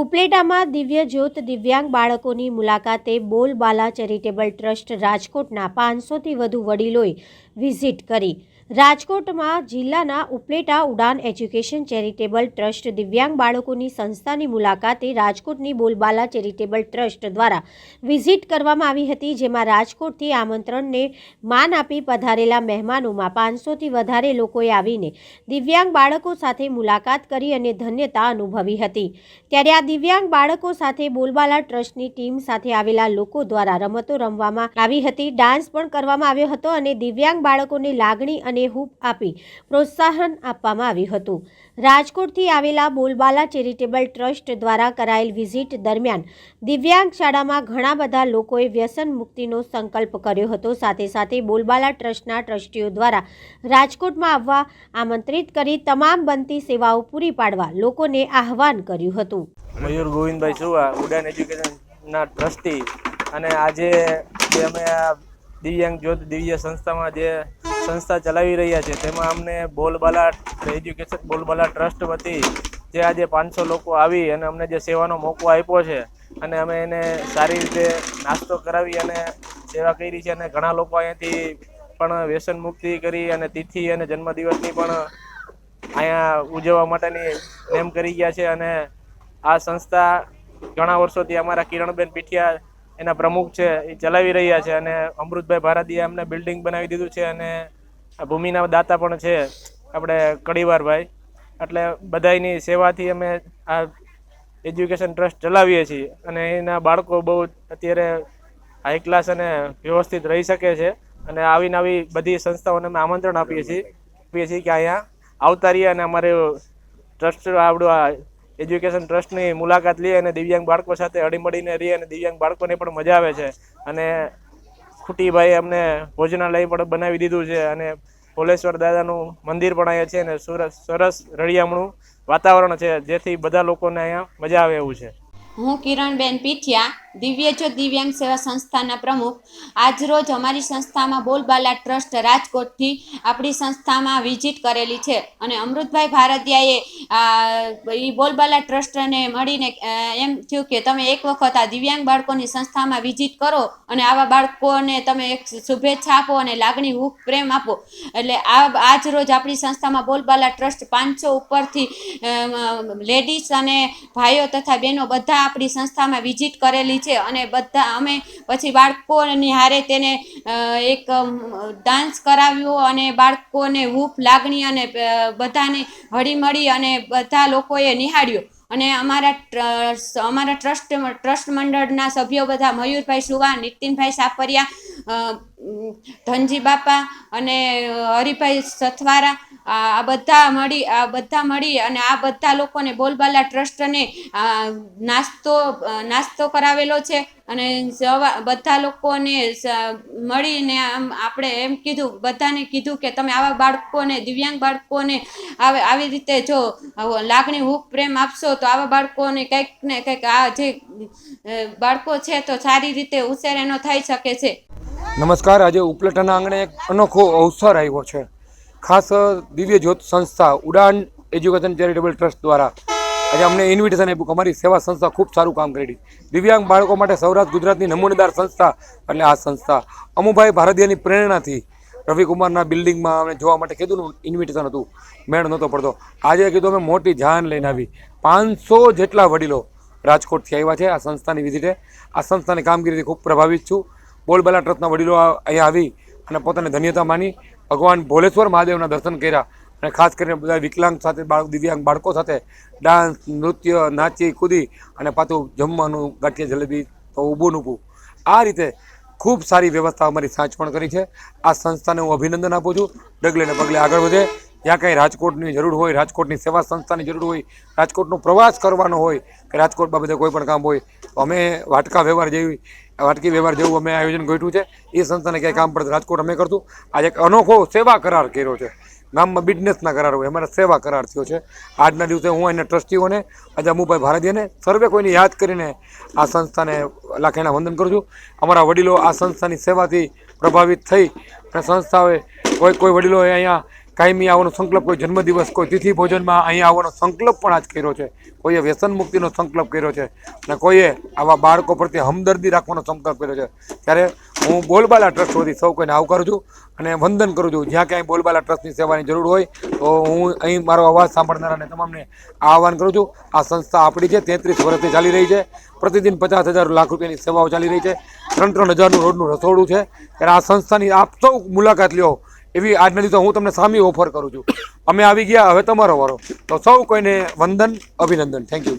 ઉપલેટામાં દિવ્ય જ્યોત દિવ્યાંગ બાળકોની મુલાકાતે બોલબાલા ચેરિટેબલ ટ્રસ્ટ રાજકોટના પાંચસોથી વધુ વડીલોએ વિઝિટ કરી. રાજકોટમાં જિલ્લાના ઉપલેટા ઉડાન એજ્યુકેશન ચેરિટેબલ ટ્રસ્ટ દિવ્યાંગ બાળકોની સંસ્થાની મુલાકાતે રાજકોટની બોલબાલા ચેરિટેબલ ટ્રસ્ટ દ્વારા વિઝિટ કરવામાં આવી હતી, જેમાં રાજકોટથી આમંત્રણને માન આપી પધારેલા મહેમાનોમાં પાંચસોથી વધારે લોકોએ આવીને દિવ્યાંગ બાળકો સાથે મુલાકાત કરી અને ધન્યતા અનુભવી હતી. ત્યારે આ દિવ્યાંગ બાળકો સાથે બોલબાલા ટ્રસ્ટની ટીમ સાથે આવેલા લોકો દ્વારા રમતો રમવામાં આવી હતી. ડાન્સ પણ કરવામાં આવ્યો હતો અને દિવ્યાંગ બાળકોને લાગણી અને હૂપ આપી પ્રોત્સાહન આપવામાં આવ્યું હતું. રાજકોટથી આવેલા બોલબાલા ચેરિટેબલ ટ્રસ્ટ દ્વારા કરાયેલ વિઝિટ દરમિયાન દિવ્યાંગ શાળામાં ઘણા બધા લોકોએ વ્યસન મુક્તિનો સંકલ્પ કર્યો હતો. સાથે સાથે બોલબાલા ટ્રસ્ટના ટ્રસ્ટીઓ દ્વારા રાજકોટમાં આવવા આમંત્રિત કરી તમામ બનતી સેવાઓ પૂરી પાડવા લોકોને આહવાન કર્યું હતું. મયુર ગોવિંદભાઈ સુવા ઉડાન એજ્યુકેશનના ટ્રસ્ટી. અને આજે જે અમે આ દિવ્યાંગ જ્યોત દિવ્ય સંસ્થામાં જે સંસ્થા ચલાવી રહ્યા છે. તેમાં અમને બોલબાલા એજ્યુકેશન બોલબાલા ટ્રસ્ટ વતી જે આજે પાંચસો લોકો આવી અને અમને જે સેવાનો મોકો આપ્યો છે અને અમે એને સારી રીતે નાસ્તો કરાવી અને સેવા કરી છે અને ઘણા લોકો અહીંયાથી પણ વ્યસન મુક્તિ કરી અને તિથિ અને જન્મદિવસની પણ અહીંયા ઉજવવા માટેની નેમ કરી ગયા છે અને આ સંસ્થા ઘણા વર્ષોથી અમારા કિરણબેન પીઠિયા એના પ્રમુખ છે એ ચલાવી રહ્યા છે અને અમૃતભાઈ ભારતીએ અમને બિલ્ડિંગ બનાવી દીધું છે અને ભૂમિના દાતા પણ છે આપણે કડીવારભાઈ એટલે બધાયની સેવાથી અમે આ એજ્યુકેશન ટ્રસ્ટ ચલાવીએ છીએ અને એના બાળકો બહુ અત્યારે હાઈ ક્લાસ અને વ્યવસ્થિત રહી શકે છે અને આવી બધી સંસ્થાઓને અમે આમંત્રણ આપીએ છીએ. આપીએ છીએ કે અહીંયા આવતા રહીએ અને અમારે ટ્રસ્ટ આપણું આ એજ્યુકેશન ટ્રસ્ટની મુલાકાત લઈએ અને દિવ્યાંગ બાળકો સાથે હળીમળીને રહીએ અને દિવ્યાંગ બાળકોને પણ મજા આવે છે. અને ખૂટીભાઈ અમને ભોજનાલય પણ બનાવી દીધું છે અને ભોલેશ્વર દાદાનું મંદિર પણ અહીંયા છે અને સુરસ સરસ રળિયામણું વાતાવરણ છે જેથી બધા લોકોને અહીંયા મજા આવે એવું છે. હું કિરણબેન પીઠિયા દિવ્ય જ્યોત દિવ્યાંગ સેવા સંસ્થાના પ્રમુખ આજરોજ અમારી સંસ્થામાં બોલબાલા ટ્રસ્ટ રાજકોટથી આપણી સંસ્થામાં વિઝિટ કરેલી છે. અને અમૃતભાઈ ભારતીયાએ એ બોલબાલા ટ્રસ્ટને મળીને એમ થયું કે તમે એક વખત આ દિવ્યાંગ બાળકોની સંસ્થામાં વિઝિટ કરો અને આવા બાળકોને તમે એક શુભેચ્છા આપો અને લાગણી, હૂફ, પ્રેમ આપો. એટલે આ, આજ આપણી સંસ્થામાં બોલબાલા ટ્રસ્ટ પાંચસો ઉપરથી લેડીઝ અને ભાઈઓ તથા બહેનો બધા આપણી સંસ્થામાં વિઝિટ કરેલી છે અને બધા અમે પછી બાળકોની હારે તેને એક ડાન્સ કરાવ્યો અને બાળકોને હૂફ લાગણી અને બધાને હળીમળી અને બધા લોકોએ નિહાળ્યો. અને અમારા અમારા ટ્રસ્ટ ટ્રસ્ટ મંડળના સભ્યો બધા મયુરભાઈ સુવા, નીતિનભાઈ સાપરિયા ધનજી બાપા અને હરિભાઈ સથવારા આ બધા મળી, આ બધા મળી અને આ બધા લોકોને બોલબાલા ટ્રસ્ટને નાસ્તો નાસ્તો કરાવેલો છે અને સવા બધા લોકોને મળીને આમ આપણે એમ કીધું, બધાને કીધું કે તમે આવા બાળકોને, દિવ્યાંગ બાળકોને આવે, આવી રીતે જો લાગણી હુક પ્રેમ આપશો તો આવા બાળકોને કંઈક ને કંઈક આ જે બાળકો છે તો સારી રીતે ઉછેર એનો થઈ શકે છે. નમસ્કાર, આજે ઉપલેટાના આંગણે એક અનોખો અવસર આવ્યો છે. ખાસ દિવ્ય જ્યોત સંસ્થા ઉડાન એજ્યુકેશન ચેરિટેબલ ટ્રસ્ટ દ્વારા આજે અમને ઇન્વિટેશન આપ્યું અમારી સેવા સંસ્થા ખૂબ સારું કામ કરી. દિવ્યાંગ બાળકો માટે સૌરાષ્ટ્ર ગુજરાતની નમૂનેદાર સંસ્થા એટલે આ સંસ્થા. અમુભાઈ ભારતીયની પ્રેરણાથી રવિકુમારના બિલ્ડિંગમાં અમને જોવા માટે કીધું ઇન્વિટેશન હતું. મેળ નહોતો પડતો. આજે કીધું અમે મોટી જાન લઈને આવી. પાંચસો જેટલા વડીલો રાજકોટથી આવ્યા છે આ સંસ્થાની વિઝિટે. આ સંસ્થાની કામગીરીથી ખૂબ પ્રભાવિત છું. બોલબાલા ટ્રસ્ટના વડીલો અહીંયા આવી અને પોતાની ધન્યતા માની ભગવાન ભોલેશ્વર મહાદેવના દર્શન કર્યા અને ખાસ કરીને બધા વિકલાંગ સાથે બાળક દિવ્યાંગ બાળકો સાથે ડાન્સ, નૃત્ય, નાચી, કૂદી અને પાછું જમવાનું, ગાંઠિયા જલેબી, તો ઊભું નૂભું આ રીતે ખૂબ સારી વ્યવસ્થા અમારી સાચવણ કરી છે. આ સંસ્થાને હું અભિનંદન આપું છું. ડગલે ને પગલે આગળ વધે. જ્યાં કાંઈ રાજકોટની જરૂર હોય, રાજકોટની સેવા સંસ્થાની જરૂર હોય, રાજકોટનો પ્રવાસ કરવાનો હોય કે રાજકોટ બાબતે કોઈ પણ કામ હોય, તો અમે વાટકા વ્યવહાર જેવી વાટકી વ્યવહાર જેવું અમે આયોજન ગોઠવ્યું છે. એ સંસ્થાને ક્યાંય કામ પડે રાજકોટ અમે કરતું આજે એક અનોખો સેવા કરાર કર્યો છે. ગામમાં બિઝનેસના કરાર હોય. અમારા સેવા કરાર થયો છે. આજના દિવસે હું એના ટ્રસ્ટીઓને, આજે અમુભાઈ ભારતીયને સર્વે કોઈને યાદ કરીને આ સંસ્થાને લાખેના વંદન કરું છું. અમારા વડીલો આ સંસ્થાની સેવાથી પ્રભાવિત થઈ. અને સંસ્થાઓએ કોઈ કોઈ વડીલોએ અહીંયા કાયમી આવવાનો સંકલ્પ, કોઈ જન્મદિવસ, કોઈ તિથિ ભોજનમાં અહીંયા આવવાનો સંકલ્પ પણ આજ કર્યો છે. કોઈએ વ્યસન મુક્તિનો સંકલ્પ કર્યો છે અને કોઈએ આવા બાળકો પ્રત્યે હમદર્દી રાખવાનો સંકલ્પ કર્યો છે. ત્યારે હું બોલબાલા ટ્રસ્ટ વતી સૌ કોઈને આવકારું છું અને વંદન કરું છું. જ્યાં ક્યાંય બોલબાલા ટ્રસ્ટની સેવાની જરૂર હોય તો હું અહીં મારો અવાજ સાંભળનારાને તમામને આહવાન કરું છું. આ સંસ્થા આપણી છે, તેત્રીસ વર્ષથી ચાલી રહી છે. પ્રતિદિન પચાસ હજાર લાખ રૂપિયાની સેવાઓ ચાલી રહી છે. ત્રણ ત્રણ હજારનું રોડનું રસોડું છે. ત્યારે આ સંસ્થાની આપ સૌ મુલાકાત લ્યો. એવી આજના દિવસે હું તમને સામી ઓફર કરું છું. અમે આવી ગયા, હવે તમારો વારો. તો સૌ કોઈને વંદન, અભિનંદન. Thank you